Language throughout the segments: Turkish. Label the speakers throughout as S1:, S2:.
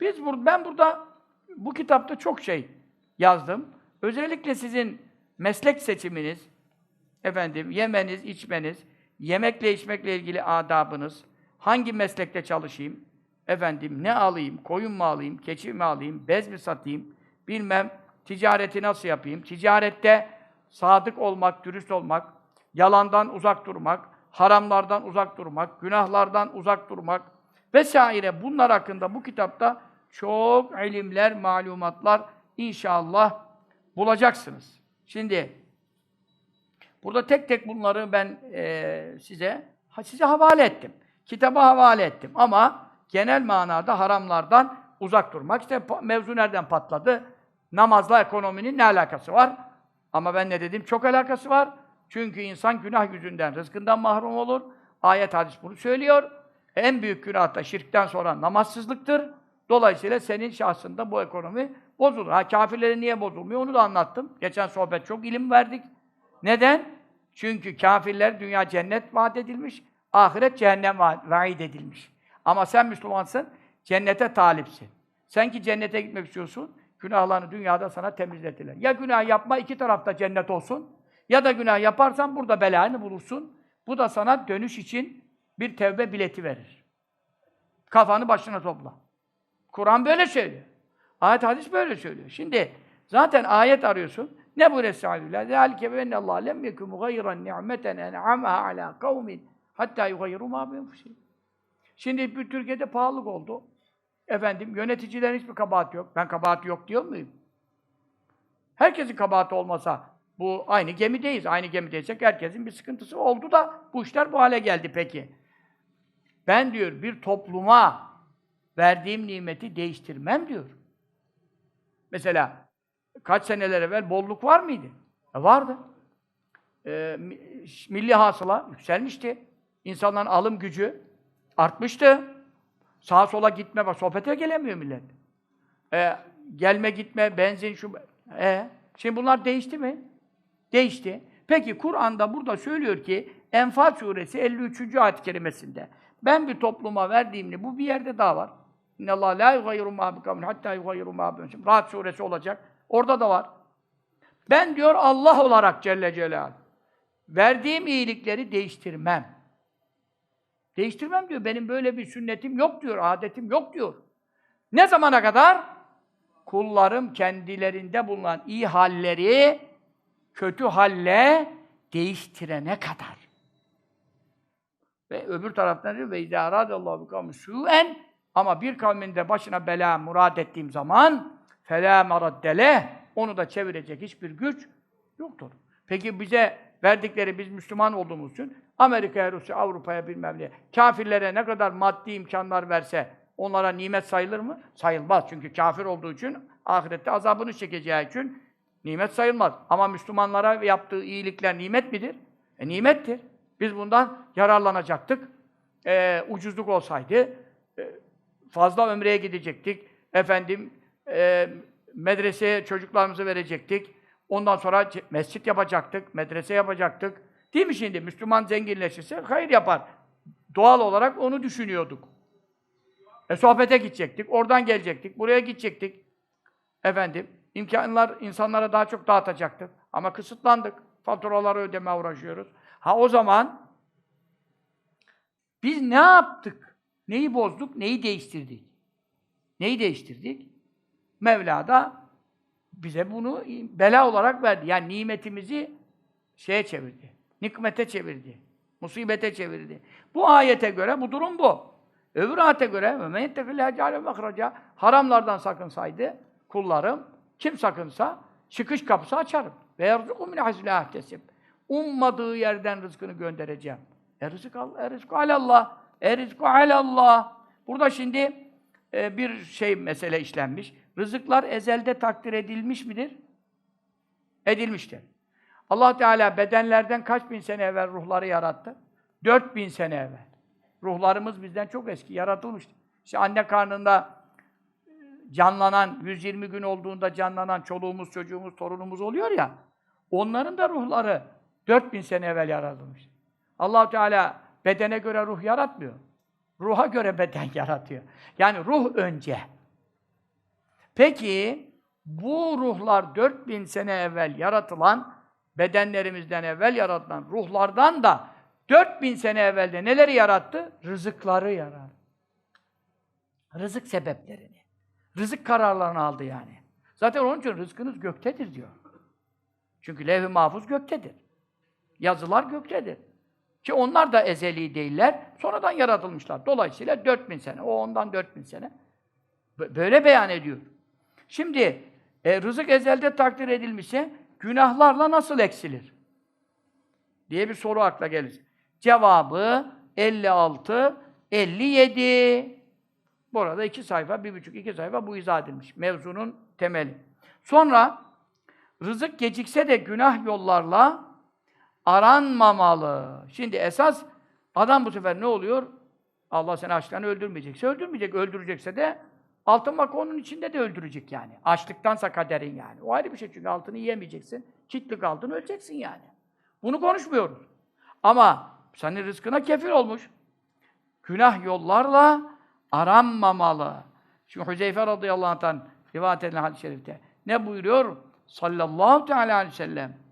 S1: Biz bur ben burada bu kitapta çok şey yazdım. Özellikle sizin meslek seçiminiz, efendim yemeniz, içmeniz, yemekle içmekle ilgili adabınız, hangi meslekte çalışayım, efendim ne alayım, koyun mu alayım, keçi mi alayım, bez mi satayım, bilmem ticareti nasıl yapayım, ticarette sadık olmak, dürüst olmak, yalandan uzak durmak, haramlardan uzak durmak, günahlardan uzak durmak vesaire bunlar hakkında bu kitapta çok ilimler, malumatlar inşallah bulacaksınız. Şimdi burada tek tek bunları ben eee, size size havale ettim. Kitaba havale ettim ama genel manada haramlardan uzak durmak. İşte mevzu nereden patladı? Namazla ekonominin ne alakası var? Ama ben ne dedim? Çok alakası var. Çünkü insan günah yüzünden rızkından mahrum olur. Ayet hadis bunu söylüyor. En büyük günah da şirkten sonra namazsızlıktır. Dolayısıyla senin şahsında bu ekonomi bozulur. Ha kafirlerin niye bozulmuyor onu da anlattım. Geçen sohbet çok ilim verdik. Neden? Çünkü kafirler dünya cennet vaat edilmiş, ahiret cehennem vaid edilmiş. Ama sen Müslümansın, cennete talipsin. Sen ki cennete gitmek istiyorsun, günahlarını dünyada sana temizletiler. Ya günah yapma, iki tarafta cennet olsun. Ya da günah yaparsan burada belanı bulursun. Bu da sana dönüş için bir tevbe bileti verir. Kafanı başına topla. Kur'an böyle söylüyor. Ayet hadis böyle söylüyor. Şimdi zaten ayet arıyorsun. Ne bu Resulullah? Zalike ve Allah lem yekun mugayran ni'meten en'amaha ala kavmin hatta yugayru ma Şimdi bir Türkiye'de pahalılık oldu. Efendim yöneticilerin hiçbir kabahati yok. Ben kabahati yok diyor muyum? Herkesin kabahati olmasa bu aynı gemideyiz. Aynı gemideysek herkesin bir sıkıntısı oldu da bu işler bu hale geldi peki. Ben diyor bir topluma verdiğim nimeti değiştirmem diyor. Mesela kaç seneler evvel bolluk var mıydı? E vardı. E, mi- milli hasıla yükselmişti. İnsanların alım gücü artmıştı. Sağa sola gitme, bak sohbete gelemiyor millet. E, gelme gitme, benzin şu... E, şimdi bunlar değişti mi? Değişti. Peki Kur'an'da burada söylüyor ki Enfal suresi 53. ayet-i kerimesinde ben bir topluma verdiğimde bu bir yerde daha var. İnne Allah la yugayyiru ma bi kavmin hatta yugayyiru ma. Rahat suresi olacak. Orada da var. Ben diyor Allah olarak Celle Celaluhu verdiğim iyilikleri değiştirmem. Değiştirmem diyor. Benim böyle bir sünnetim yok diyor, adetim yok diyor. Ne zamana kadar? Kullarım kendilerinde bulunan iyi halleri kötü halle değiştirene kadar. Ve öbür taraftan diyor ve izâ arâdallâhu bi kavmin sûen ama bir kavmin de başına bela murad ettiğim zaman felâ meraddele onu da çevirecek hiçbir güç yoktur. Peki bize verdikleri biz Müslüman olduğumuz için Amerika'ya, Rusya, Avrupa'ya bilmem ne kafirlere ne kadar maddi imkanlar verse onlara nimet sayılır mı? Sayılmaz. Çünkü kafir olduğu için ahirette azabını çekeceği için nimet sayılmaz. Ama Müslümanlara yaptığı iyilikler nimet midir? E nimettir. Biz bundan yararlanacaktık. E, ucuzluk olsaydı e, fazla ömreye gidecektik. Efendim e, medreseye çocuklarımızı verecektik. Ondan sonra mescit yapacaktık, medrese yapacaktık. Değil mi şimdi? Müslüman zenginleşirse hayır yapar. Doğal olarak onu düşünüyorduk. E sohbete gidecektik, oradan gelecektik, buraya gidecektik. Efendim, imkanlar insanlara daha çok dağıtacaktık. Ama kısıtlandık. Faturaları ödemeye uğraşıyoruz. Ha o zaman biz ne yaptık? Neyi bozduk? Neyi değiştirdik? Neyi değiştirdik? Mevla da bize bunu bela olarak verdi. Yani nimetimizi şeye çevirdi. Nikmete çevirdi. Musibete çevirdi. Bu ayete göre bu durum bu. Öbür ayete göre haramlardan sakınsaydı kullarım kim sakınsa çıkış kapısı açarım. Ve. Ummadığı yerden rızkını göndereceğim. E rızık Allah, e rızku alallah. E rızku alallah. Burada şimdi e, bir şey mesele işlenmiş. Rızıklar ezelde takdir edilmiş midir? Edilmiştir. Allah Teala bedenlerden kaç bin sene evvel ruhları yarattı? Dört bin sene evvel. Ruhlarımız bizden çok eski, yaratılmıştı. İşte anne karnında e, canlanan, 120 gün olduğunda canlanan çoluğumuz, çocuğumuz, torunumuz oluyor ya, onların da ruhları 4000 sene evvel yaratılmış. allah Teala bedene göre ruh yaratmıyor. Ruha göre beden yaratıyor. Yani ruh önce. Peki bu ruhlar 4000 sene evvel yaratılan, bedenlerimizden evvel yaratılan ruhlardan da 4000 sene evvelde neleri yarattı? Rızıkları yarattı. Rızık sebeplerini. Rızık kararlarını aldı yani. Zaten onun için rızkınız göktedir diyor. Çünkü levh-i mahfuz göktedir. Yazılar göktedir. Ki onlar da ezeli değiller. Sonradan yaratılmışlar. Dolayısıyla 4000 sene. O ondan 4000 sene. Bö- Böyle beyan ediyor. Şimdi e, rızık ezelde takdir edilmişse günahlarla nasıl eksilir? diye bir soru akla gelir. Cevabı 56, 57. Burada iki sayfa, bir buçuk, iki sayfa bu izah edilmiş. Mevzunun temeli. Sonra rızık gecikse de günah yollarla aranmamalı. Şimdi esas adam bu sefer ne oluyor? Allah seni açlıktan öldürmeyecekse öldürmeyecek. Öldürecekse de altın bak onun içinde de öldürecek yani. Açlıktansa kaderin yani. O ayrı bir şey çünkü altını yiyemeyeceksin. Kitlik altın öleceksin yani. Bunu konuşmuyoruz. Ama senin rızkına kefil olmuş. Günah yollarla aranmamalı. Şimdi Hüzeyfe radıyallahu anh'tan rivayet edilen hadis-i şerifte ne buyuruyor? Sallallahu teala aleyhi ve sellem.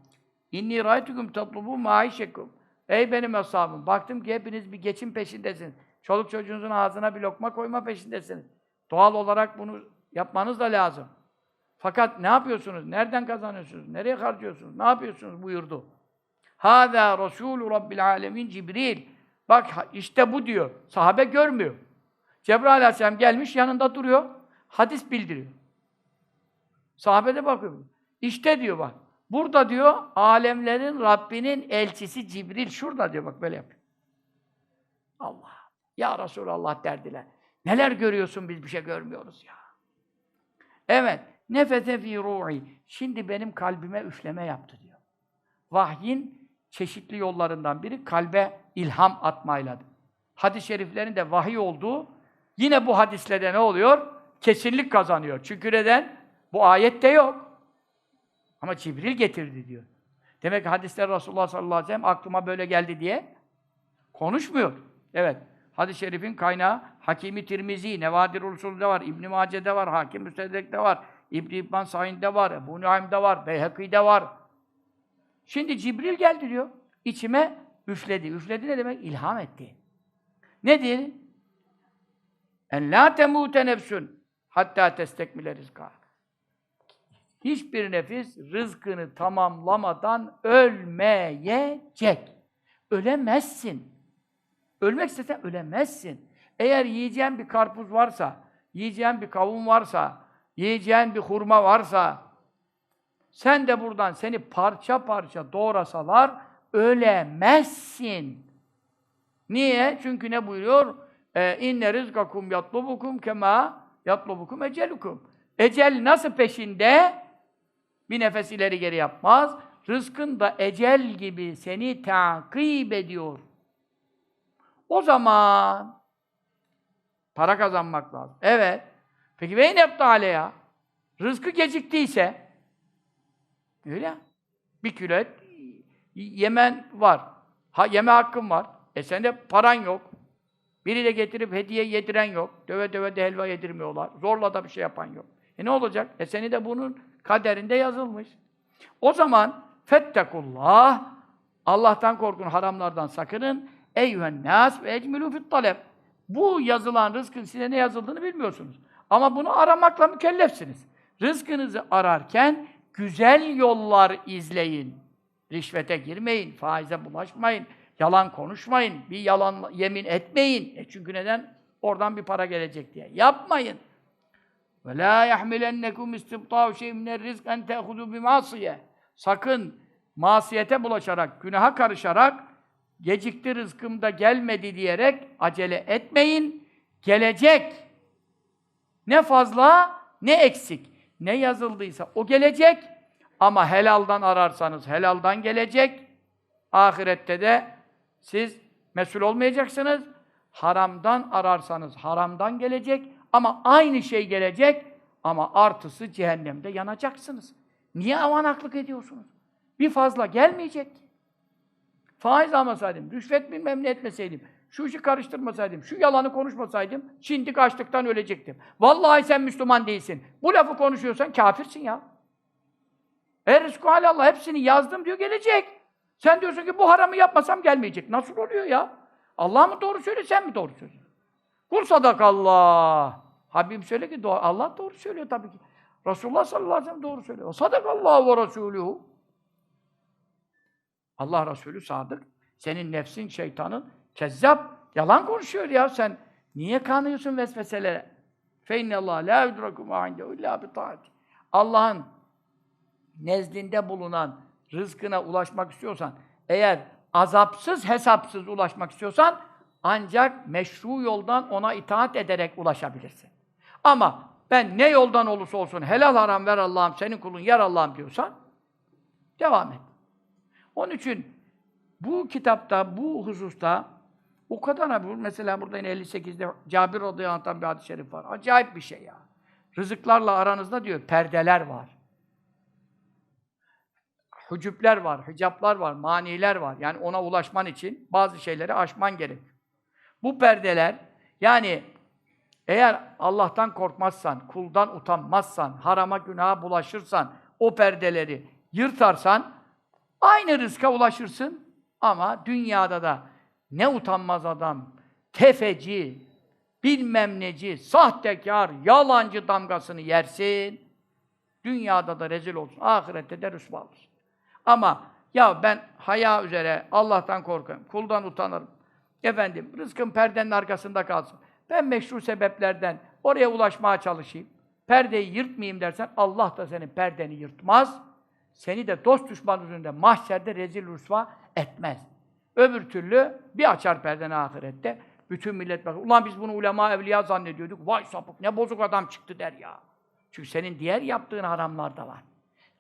S1: İnni raytukum tatlubu maişekum. Ey benim ashabım, baktım ki hepiniz bir geçim peşindesiniz. Çoluk çocuğunuzun ağzına bir lokma koyma peşindesiniz. Doğal olarak bunu yapmanız da lazım. Fakat ne yapıyorsunuz? Nereden kazanıyorsunuz? Nereye harcıyorsunuz? Ne yapıyorsunuz? buyurdu. Hâzâ Rasûlü Rabbil Alemin Cibril. Bak işte bu diyor. Sahabe görmüyor. Cebrail Aleyhisselam gelmiş yanında duruyor. Hadis bildiriyor. Sahabe de bakıyor. İşte diyor bak. Burada diyor alemlerin Rabbinin elçisi Cibril. Şurada diyor bak böyle yapıyor. Allah. Ya Resulallah derdiler. Neler görüyorsun biz bir şey görmüyoruz ya. Evet. Nefete fî ruhi. Şimdi benim kalbime üfleme yaptı diyor. Vahyin çeşitli yollarından biri kalbe ilham atmayla. Hadis-i şeriflerin de vahiy olduğu yine bu hadisle de ne oluyor? Kesinlik kazanıyor. Çünkü neden? Bu ayette yok. Ama Cibril getirdi diyor. Demek ki hadisler Resulullah sallallahu aleyhi ve sellem aklıma böyle geldi diye konuşmuyor. Evet. Hadis-i şerifin kaynağı Hakimi Tirmizi, Nevadir Usul'de var, İbn Mace'de var, Hakim Müstedrek'te var, İbn İbn Sa'in'de var, Ebu Nuaym'de var, Beyhaki'de var. Şimdi Cibril geldi diyor. İçime üfledi. Üfledi ne demek? İlham etti. Nedir? En la temute nefsün hatta testekmile rizka. Hiçbir nefis rızkını tamamlamadan ölmeyecek. Ölemezsin. Ölmek istesen ölemezsin. Eğer yiyeceğin bir karpuz varsa, yiyeceğin bir kavun varsa, yiyeceğin bir hurma varsa, sen de buradan seni parça parça doğrasalar ölemezsin. Niye? Çünkü ne buyuruyor? Ee, İnne rizkakum yatlubukum kema yatlubukum ecelukum. Ecel nasıl peşinde? Bir nefes ileri geri yapmaz. Rızkın da ecel gibi seni takip ediyor. O zaman para kazanmak lazım. Evet. Peki ve ne ya? Rızkı geciktiyse öyle. Bir kilo et yemen var. Ha, yeme hakkın var. E sende paran yok. Biri de getirip hediye yediren yok. Döve döve de helva yedirmiyorlar. Zorla da bir şey yapan yok. E ne olacak? E seni de bunun kaderinde yazılmış. O zaman fettekullah Allah'tan korkun, haramlardan sakının. Eyyühen nas ve ecmilu fit talep. Bu yazılan rızkın size ne yazıldığını bilmiyorsunuz. Ama bunu aramakla mükellefsiniz. Rızkınızı ararken güzel yollar izleyin. Rişvete girmeyin, faize bulaşmayın, yalan konuşmayın, bir yalan yemin etmeyin. E çünkü neden? Oradan bir para gelecek diye. Yapmayın. Ve la yahmilennekum istibta'u şey'in minel rizk en te'hudu bimasiye. Sakın masiyete bulaşarak, günaha karışarak gecikti rızkımda gelmedi diyerek acele etmeyin. Gelecek. Ne fazla ne eksik. Ne yazıldıysa o gelecek. Ama helaldan ararsanız helaldan gelecek. Ahirette de siz mesul olmayacaksınız. Haramdan ararsanız haramdan gelecek. Ama aynı şey gelecek. Ama artısı cehennemde yanacaksınız. Niye avanaklık ediyorsunuz? Bir fazla gelmeyecek. Faiz almasaydım, rüşvet bilmem ne etmeseydim, şu işi karıştırmasaydım, şu yalanı konuşmasaydım, şimdi açlıktan ölecektim. Vallahi sen Müslüman değilsin. Bu lafı konuşuyorsan kafirsin ya. E rızkı Allah hepsini yazdım diyor gelecek. Sen diyorsun ki bu haramı yapmasam gelmeyecek. Nasıl oluyor ya? Allah mı doğru söylüyor, sen mi doğru söylüyorsun? Kul sadakallah. Habibim söyle ki doğru. Allah doğru söylüyor tabii ki. Resulullah sallallahu aleyhi ve sellem doğru söylüyor. Sadakallah ve Resulühü. Allah Resulü sadık. Senin nefsin, şeytanın kezzap. Yalan konuşuyor ya sen. Niye kanıyorsun vesveselere? Fe Allah la yudraku ma illa bi Allah'ın nezdinde bulunan rızkına ulaşmak istiyorsan, eğer azapsız, hesapsız ulaşmak istiyorsan ancak meşru yoldan ona itaat ederek ulaşabilirsin. Ama ben ne yoldan olursa olsun helal haram ver Allah'ım, senin kulun yer Allah'ım diyorsan, devam et. Onun için bu kitapta, bu hususta o kadar bu mesela burada yine 58'de Cabir radıyallahu anh'tan bir hadis-i şerif var. Acayip bir şey ya. Rızıklarla aranızda diyor perdeler var. Hücüpler var, hicaplar var, maniler var. Yani ona ulaşman için bazı şeyleri aşman gerek. Bu perdeler yani eğer Allah'tan korkmazsan, kuldan utanmazsan, harama günaha bulaşırsan, o perdeleri yırtarsan aynı rızka ulaşırsın ama dünyada da ne utanmaz adam, tefeci, bilmem neci, sahtekar, yalancı damgasını yersin. Dünyada da rezil olsun, ahirette de rüsva olursun. Ama ya ben haya üzere Allah'tan korkarım, kuldan utanırım. Efendim, rızkım perdenin arkasında kalsın. Ben meşru sebeplerden oraya ulaşmaya çalışayım. Perdeyi yırtmayayım dersen Allah da senin perdeni yırtmaz. Seni de dost düşman yüzünde mahşerde rezil rüsva etmez. Öbür türlü bir açar perdeni ahirette. Bütün millet bakar. Ulan biz bunu ulema evliya zannediyorduk. Vay sapık ne bozuk adam çıktı der ya. Çünkü senin diğer yaptığın haramlar da var.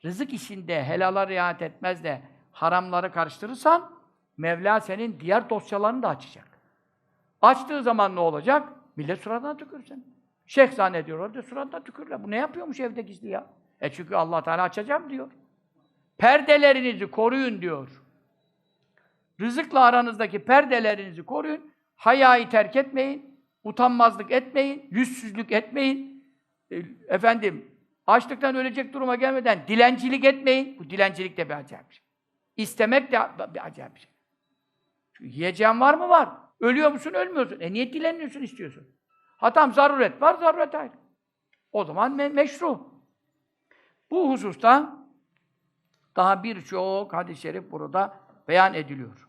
S1: Rızık işinde helala riayet etmez de haramları karıştırırsan Mevla senin diğer dosyalarını da açacak. Açtığı zaman ne olacak? Millet suratına tükürsün. Şeyh zannediyorlar da suratına tükürler. Bu ne yapıyormuş evde gizli ya? E çünkü Allah Teala açacağım diyor. Perdelerinizi koruyun diyor. Rızıkla aranızdaki perdelerinizi koruyun. Hayayı terk etmeyin. Utanmazlık etmeyin. Yüzsüzlük etmeyin. E, efendim, açlıktan ölecek duruma gelmeden dilencilik etmeyin. Bu dilencilik de bir acayip şey. İstemek de bir acayip şey. Yiyeceğin var mı? Var. Ölüyor musun? Ölmüyorsun. E niye dileniyorsun, istiyorsun? Ha tamam, zaruret var, zaruret ayrı. O zaman me meşru. Bu hususta daha birçok hadis-i şerif burada beyan ediliyor.